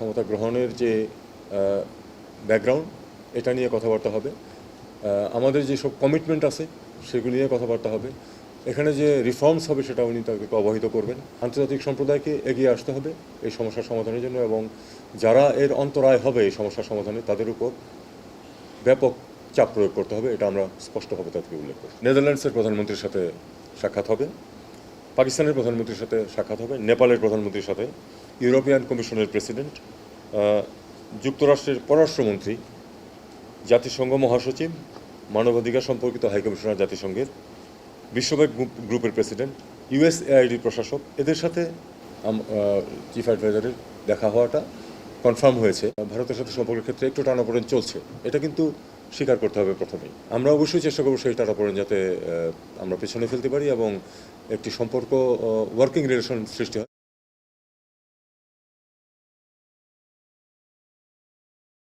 ক্ষমতা গ্রহণের যে ব্যাকগ্রাউন্ড এটা নিয়ে কথাবার্তা হবে। আমাদের যেসব কমিটমেন্ট আছে, সেগুলি নিয়ে কথাবার্তা হবে। এখানে যে রিফর্মস হবে, সেটা উনি তাদেরকে অবহিত করবেন। আন্তর্জাতিক সম্প্রদায়কে এগিয়ে আসতে হবে এই সমস্যার সমাধানের জন্য এবং যারা এর অন্তরায় হবে এই সমস্যার সমাধানে, তাদের উপর ব্যাপক চাপ প্রয়োগ করতে হবে, এটা আমরা স্পষ্টভাবে তাদেরকে উল্লেখ করি। নেদারল্যান্ডসের প্রধানমন্ত্রীর সাথে সাক্ষাৎ হবে। পাকিস্তানের প্রধানমন্ত্রীর সাথে সাক্ষাৎ হবে, নেপালের প্রধানমন্ত্রীর সাথে, ইউরোপিয়ান কমিশনের প্রেসিডেন্ট যুক্তরাষ্ট্রের পররাষ্ট্রমন্ত্রী, জাতিসংঘ মহাসচিব, মানবাধিকার সম্পর্কিত হাইকমিশনার জাতিসংঘের, বিশ্বব্যাংক গ্রুপ- গ্রুপের প্রেসিডেন্ট ইউএসএআইডির প্রশাসক, এদের সাথে চিফ অ্যাডভাইজারের দেখা হওয়াটা কনফার্ম হয়েছে। ভারতের সাথে সম্পর্কের ক্ষেত্রে একটু টানাপোড়েন চলছে। এটা কিন্তু স্বীকার করতে হবে প্রথমেই। আমরা অবশ্যই চেষ্টা করব সেই টানাপোড়েন যাতে আমরা পেছনে ফেলতে পারি এবং একটি সম্পর্ক ওয়ার্কিং রিলেশন সৃষ্টি হয়।